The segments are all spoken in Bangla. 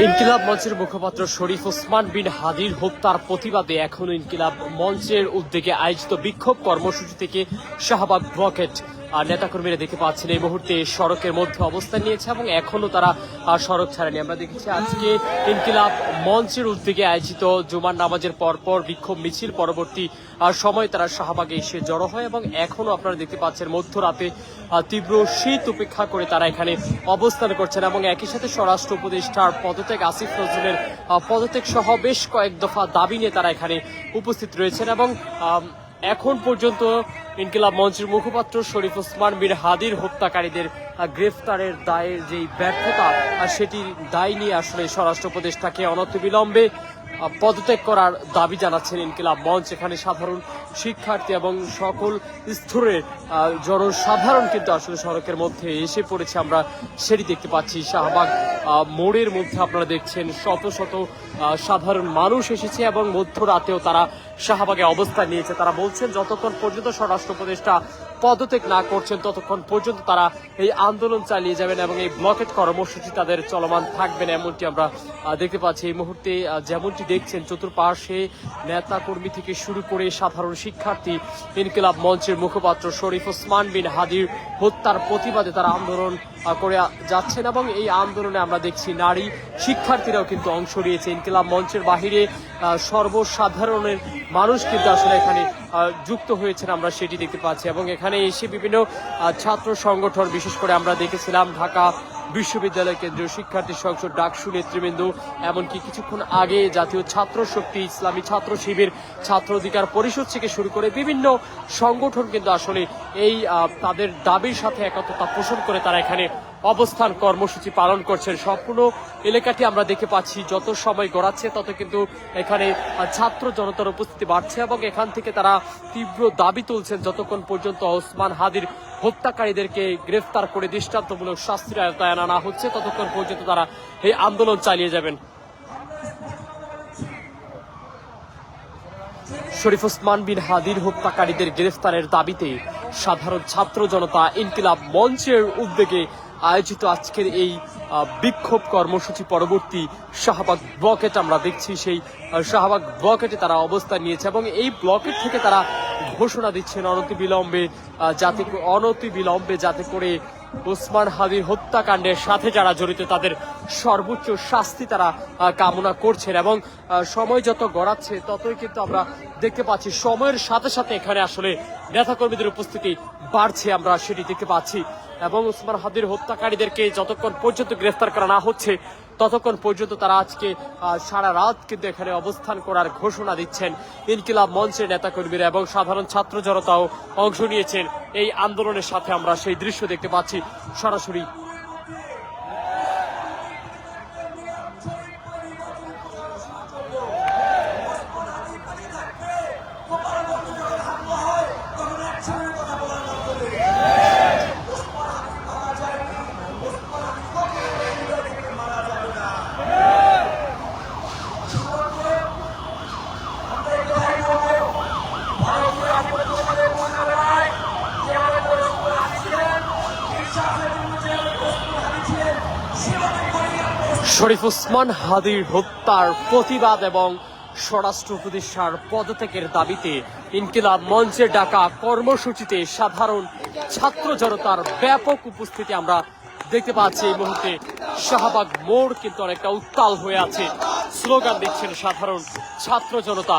ইনকিলাব মঞ্চের মুখপাত্র শরীফ ওসমান বিন হাদির হত্যার প্রতিবাদে এখনও ইনকিলাব মঞ্চের উদ্যোগে আয়োজিত বিক্ষোভ কর্মসূচি থেকে শাহবাগ ব্লকেট নেতাকর্মীরা দেখতে পাচ্ছেন এই মুহূর্তে সড়কের মধ্যে অবস্থান নিয়েছে এবং এখনও তারা সড়ক ছাড়েনি। আমরা দেখেছি আজকে ইনকিলাব মঞ্চের উদ্যোগে আয়োজিত জুমার নামাজের পরপর বিক্ষোভ মিছিল পরবর্তী সময় তারা শাহবাগে এসে জড়ো হয় এবং এখনও আপনারা দেখতে পাচ্ছেন মধ্যরাতে তীব্র শীত উপেক্ষা করে তারা এখানে অবস্থান করছেন এবং একই সাথে স্বরাষ্ট্র উপদেষ্টার পদত্যাগ আসিফ নজরুলের পদত্যাগ সহ বেশ কয়েক দফা দাবি নিয়ে তারা এখানে উপস্থিত রয়েছেন এবং এখন পর্যন্ত ইনকিলাব মঞ্চের মুখপাত্র শরীফ ওসমান বীর হাদির হত্যাকারীদের গ্রেফতারের দায়ের যেই ব্যর্থতা সেটির দায় নিয়ে আসলে স্বরাষ্ট্র উপদেষ্টাকে অনতিবিলম্বে পদত্যাগ করার দাবি জানাচ্ছেন ইনকিলাব মঞ্চ। এখানে সাধারণ শিক্ষার্থী এবং সকল স্তরের জনসাধারণ কিন্তু আসলে সড়কের মধ্যে এসে পড়েছে। আমরা সেটি দেখতে পাচ্ছি। শাহবাগ মোড়ের মধ্যে আপনারা দেখছেন শত শত সাধারণ মানুষ এসেছে এবং মধ্যরাতেও তারা শাহবাগে অবস্থান নিয়েছে। তারা বলছেন, যতক্ষণ পর্যন্ত স্বরাষ্ট্র উপদেষ্টা পদত্যাগ না করছেন, ততক্ষণ পর্যন্ত তারা এই আন্দোলন চালিয়ে যাবেন এবং এই ব্লকেট কর্মসূচি তাদের চলমান থাকবেন এমনটি আমরা দেখতে পাচ্ছি। এই মুহূর্তে যেমনটি দেখছেন চতুর্পাশে নেতা কর্মী থেকে শুরু করে সাধারণ শিক্ষার্থী ইনকিলাব মঞ্চের মুখপাত্র শরীফ ওসমান বিন হাদির হত্যার প্রতিবাদে তারা আন্দোলন করে যাচ্ছেন এবং এই আন্দোলনে আমরা দেখছি নারী শিক্ষার্থীরাও কিন্তু অংশ নিয়েছে। ইনকিলাব মঞ্চের বাহিরে সর্বসাধারণের মানুষ কিন্তু আসলে এখানে যুক্ত হয়েছেন আমরা সেটি দেখতে পাচ্ছি। এবং এখানে এসে বিভিন্ন ছাত্র সংগঠন, বিশেষ করে আমরা দেখেছিলাম ঢাকা বিশ্ববিদ্যালয় কেন্দ্রীয় শিক্ষার্থী সংসদ ডাকসু নেতৃবৃন্দ, এমনকি কিছুক্ষণ আগে জাতীয় ছাত্র শক্তি ইসলামী ছাত্র শিবির, ছাত্র অধিকার পরিষদ থেকে শুরু করে বিভিন্ন সংগঠন কিন্তু আসলে এই তাদের দাবির সাথে একত্রতা পোষণ করে তারা এখানে অবস্থান কর্মসূচি পালন করছেন। সম্পূর্ণ এলাকাটি আমরা দেখে পাচ্ছি যত সময় গড়াচ্ছে, তত কিন্তু এখানে ছাত্র জনতার উপস্থিতি বাড়ছে এবং এখান থেকে তারা তীব্র দাবি তুলছেন যতক্ষণ পর্যন্ত ওসমান হাদির হত্যাকারীদেরকে গ্রেফতার করে দৃষ্টান্তমূলক শাস্তির আয়তায় আনা হচ্ছে, ততক্ষণ পর্যন্ত তারা এই আন্দোলন চালিয়ে যাবেন। শরীফ ওসমান বিন হাদির হত্যাকারীদের গ্রেফতারের দাবিতে সাধারণ ছাত্র জনতা ইনকিলাব মঞ্চের উদ্যোগে আয়োজিত আজকের এই বিক্ষোভ কর্মসূচি পরবর্তী শাহবাগ ব্লকেট আমরা দেখছি, সেই শাহবাগ ব্লকেটে তারা অবস্থান নিয়েছে এবং এই ব্লকেট থেকে তারা ঘোষণা দিচ্ছেন অনতি বিলম্বে যাতে অনতি বিলম্বে যাতে করে ওসমান হাদির হত্যাকাণ্ডের সাথে যারা জড়িত তাদের সর্বোচ্চ শাস্তি তারা কামনা করছেন এবং সময় যত গড়াচ্ছে ততই কিন্তু আমরা দেখতে পাচ্ছি সময়ের সাথে সাথে এখানে আসলে নেতাকর্মীদের উপস্থিতি বাড়ছে, আমরা সেটি দেখতে পাচ্ছি। এবং উসমান হাদির হত্যাকারীদেরকে যতক্ষণ পর্যন্ত গ্রেফতার করা না হচ্ছে, ততক্ষণ পর্যন্ত তারা আজকে সারা রাত কিন্তু এখানে অবস্থান করার ঘোষণা দিচ্ছেন ইনকিলাব মঞ্চের নেতাকর্মীরা এবং সাধারণ ছাত্র জনতাও অংশ নিয়েছেন। এই আন্দোলনের সাথে আমরা সেই দৃশ্য দেখতে পাচ্ছি। সরাসরি শরীফ উসমান হাদির হত্যার প্রতিবাদ এবং স্বরাষ্ট্র উপদেষ্টার পদত্যাগের দাবিতে ইনকিলাব মঞ্চে ডাকা কর্মসূচিতে সাধারণ ছাত্র জনতার ব্যাপক উপস্থিতি আমরা দেখতে পাচ্ছি এই মুহূর্তে। শাহবাগ মোড় কিন্তু অনেকটা উত্তাল হয়ে আছে। স্লোগান দিচ্ছেন সাধারণ ছাত্র জনতা।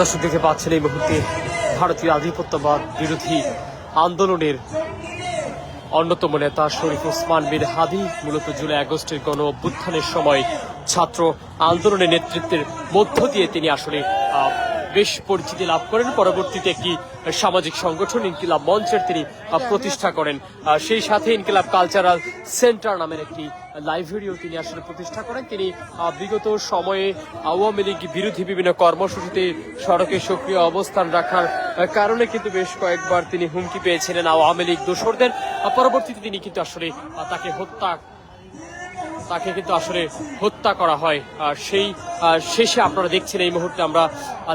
দর্শক দেখে পাচ্ছেন এই মুহূর্তে ভারতীয় আধিপত্যবাদ বিরোধী আন্দোলনের অন্যতম নেতা শরীফ ওসমান বিন হাদি মূলত জুলাই আগস্টের গণ অভ্যুত্থানের সময় ছাত্র আন্দোলনের নেতৃত্বের মধ্য দিয়ে তিনি আসলে বেশ পরিচিতি লাভ করেন। পরবর্তীতে একটি সামাজিক সংগঠন ইনকিলাব মঞ্চের তিনি প্রতিষ্ঠা করেন। সেই সাথে ইনকিলাব কালচারাল সেন্টার নামের একটি লাইব্রেরিও তিনি আসলে প্রতিষ্ঠা করেন। তিনি বিগত সময়ে আওয়ামী লীগ বিরোধী বিভিন্ন কর্মসূচিতে সড়কে সক্রিয় অবস্থান রাখার কারণে কিন্তু বেশ কয়েকবার তিনি হুমকি পেয়েছিলেন আওয়ামী লীগ দোসরদের আহ, পরবর্তীতে তিনি কিন্তু আসলে তাকে হত্যা তাকে কিন্তু আসলে হত্যা করা হয়। আর সেই শেষে আপনারা দেখছেন এই মুহূর্তে আমরা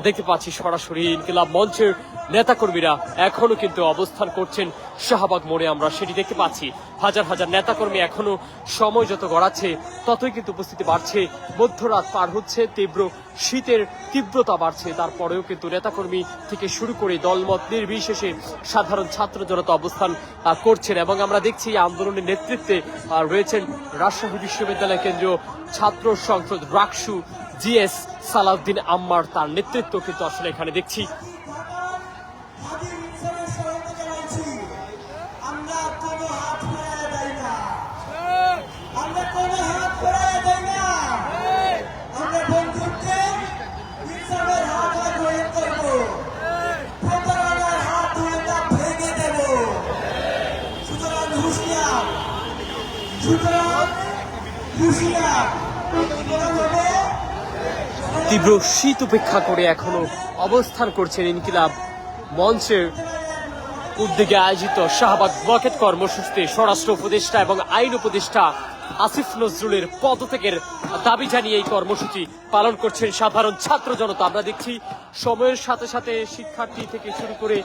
দেখতে পাচ্ছি সরাসরি ইনকিলাব মঞ্চের নেতাকর্মীরা এখনও কিন্তু অবস্থান করছেন শাহবাগ মোড়ে। আমরা সেটি দেখতে পাচ্ছি। হাজার হাজার নেতাকর্মী এখনও সময় যত গড়াচ্ছে, ততই কিন্তু উপস্থিতি বাড়ছে। মধ্যরাত পার হচ্ছে, তীব্র শীতের তীব্রতা বাড়ছে। তারপরেও কিন্তু নেতাকর্মী থেকে শুরু করে দলমত নির্বিশেষে সাধারণ ছাত্র জনতা অবস্থান করছেন এবং আমরা দেখছি এই আন্দোলনের নেতৃত্বে রয়েছেন রাজশাহী বিশ্ববিদ্যালয় কেন্দ্রীয় ছাত্র সংসদ রাকসু জিএস সালাউদ্দিন আম্মার। তার নেতৃত্ব কিন্তু আসলে এখানে দেখছি। তীব্র শীত উপেক্ষা করে এখনও অবস্থান করছেন ইনকিলাব মঞ্চের উদ্যোগে আয়োজিত শাহবাগ ব্লকেট কর্মসূচিতে স্বরাষ্ট্র উপদেষ্টা এবং আইন উপদেষ্টা আসিফ নজরুলের পদত্যাগের দাবি জানিয়ে এই কর্মসূচি পালন করছেন সাধারণ ছাত্র জনতা। আমরা দেখছি সময়ের সাথে সাথে শিক্ষার্থী থেকে শুরু করে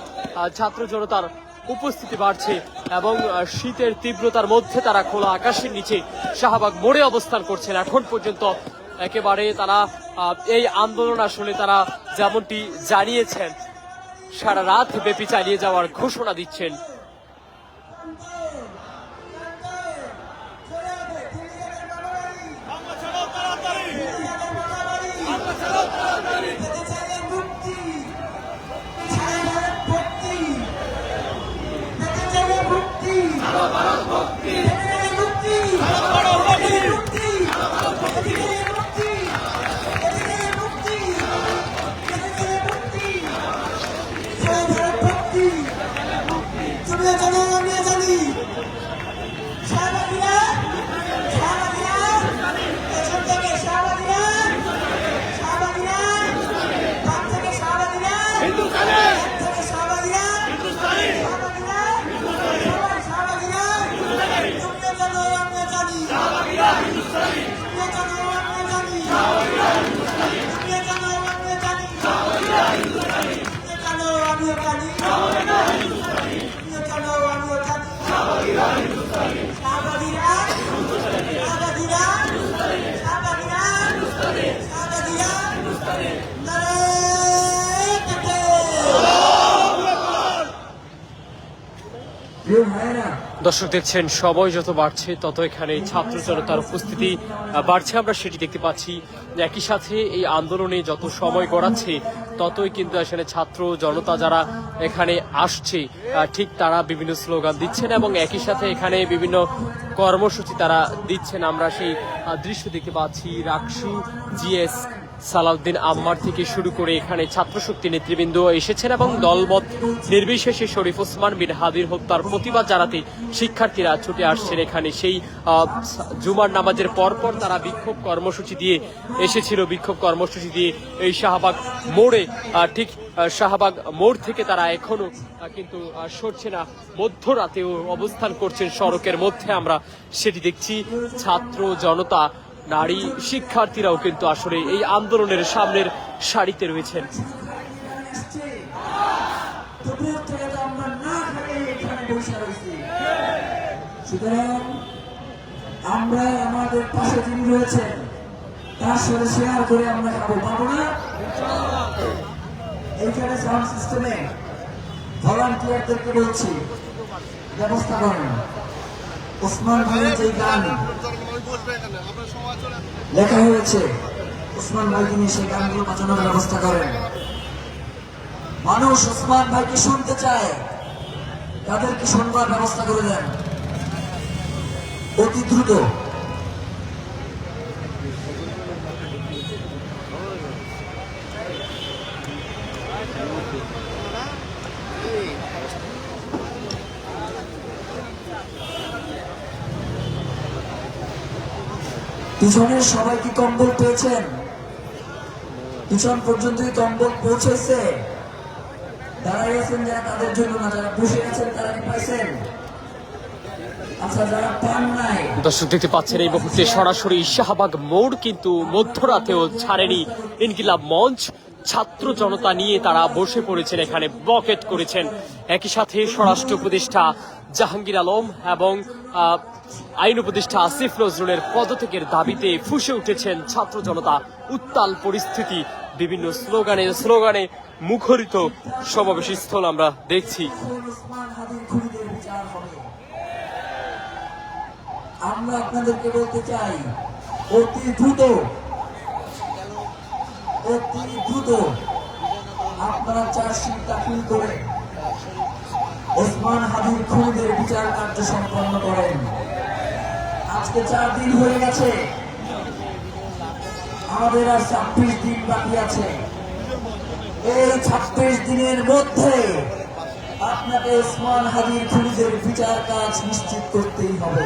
ছাত্র জনতার উপস্থিতি বাড়ছে এবং শীতের তীব্রতার মধ্যে তারা খোলা আকাশের নিচে শাহবাগ মোড়ে অবস্থান করছেন। এখন পর্যন্ত একেবারে তারা এই আন্দোলন আসলে তারা যেমনটি জানিয়েছেন, সারা রাত ব্যাপী চালিয়ে যাওয়ার ঘোষণা দিচ্ছেন। দর্শক দেখছেন, সময় যত বাড়ছে, তত এখানে ছাত্র জনতার উপস্থিতি বাড়ছে। আমরা সেটি দেখতে পাচ্ছি। একই সাথে এই আন্দোলনে যত সময় গড়াচ্ছে, ততই কিন্তু এখানে ছাত্র জনতা যারা এখানে আসছে ঠিক তারা বিভিন্ন স্লোগান দিচ্ছেন এবং একই সাথে এখানে বিভিন্ন কর্মসূচি তারা দিচ্ছেন। আমরা সেই দৃশ্য দেখতে পাচ্ছি। রাকসু, জিএস সালাউদ্দিন আম্মার থেকে শুরু করে এখানে ছাত্রশক্তি নেতৃবৃন্দ এসেছেন এবং দলমত নির্বিশেষে শরীফ ওসমান বিন হাদির হত্যার প্রতিবাদ জানাতে শিক্ষার্থীরা ছুটে আসছেন এখানে। সেই জুমার নামাজের পরপর তারা বিক্ষোভ কর্মসূচি দিয়ে এসেছিল। বিক্ষোভ কর্মসূচি দিয়ে এই শাহবাগ মোড়ে ঠিক শাহবাগ মোড় থেকে তারা এখনও কিন্তু সরছে না। মধ্যরাতেও অবস্থান করছেন সড়কের মধ্যে। আমরা সেটি দেখছি। ছাত্র জনতা নারী শিক্ষার্থীরাও কিন্তু আসলে এই আন্দোলনের সামনের সারিতে রয়েছেন। আমরা আমাদের পাশে রয়েছেন, তার সাথে শেয়ার করে আমরা খাব। পাবো না? এইখানে সাউন্ড সিস্টেমে ভলান্টিয়ারদেরকে বলছি, ব্যবস্থা করেন। ওসমান ভাইয়ের যে গান লেখা হয়েছে, ওসমান ভাইকে নিয়ে সেই গানগুলো বাঁচানোর ব্যবস্থা করেন। মানুষ ওসমান ভাইকে শুনতে চায়, তাদেরকে শুনবার ব্যবস্থা করে দেন। অতি দ্রুত। পিছনের সবাই কি কম্বল পেয়েছেন? পিছন পর্যন্ত কম্বল পৌঁছেছে। দাঁড়াই আছেন যারা তাদের জন্য না, যারা বসে আছেন তারা কি পাইছেন? আচ্ছা দর্শক দেখতে পাচ্ছেন, এই মুহূর্তে সরাসরি শাহবাগ মোড় কিন্তু মধ্যরাতেও ছাড়েনি ইনকিলাব মঞ্চ। ছাত্র জনতা নিয়ে তারা বসে পড়েছেন, এখানে বকেট করেছেন। একই সাথে স্বরাষ্ট্র উপদেষ্টা জাহাঙ্গীর আলম এবং আইন উপদেষ্টা আসিফ নজরুলের পদত্যাগের দাবিতে ফুসে উঠেছেন ছাত্র জনতা। উত্তাল পরিস্থিতি, বিভিন্ন স্লোগানে স্লোগানে মুখরিত সমাবেশ স্থল আমরা দেখছি। আমরা আপনাদেরকে বলতে চাই, অতি দ্রুত অতি দ্রুত আপনারা চার্জশিট দাখিল করে ওসমান হাদির খুনিদের বিচার কার্য সম্পন্ন করেন। আজকে চার দিন হয়ে গেছে। আমাদের আর ছাব্বিশ দিন বাকি আছে। এই ছাব্বিশ দিনের মধ্যে আপনাকে ওসমান হাদির খুনিদের বিচার কাজ নিশ্চিত করতেই হবে।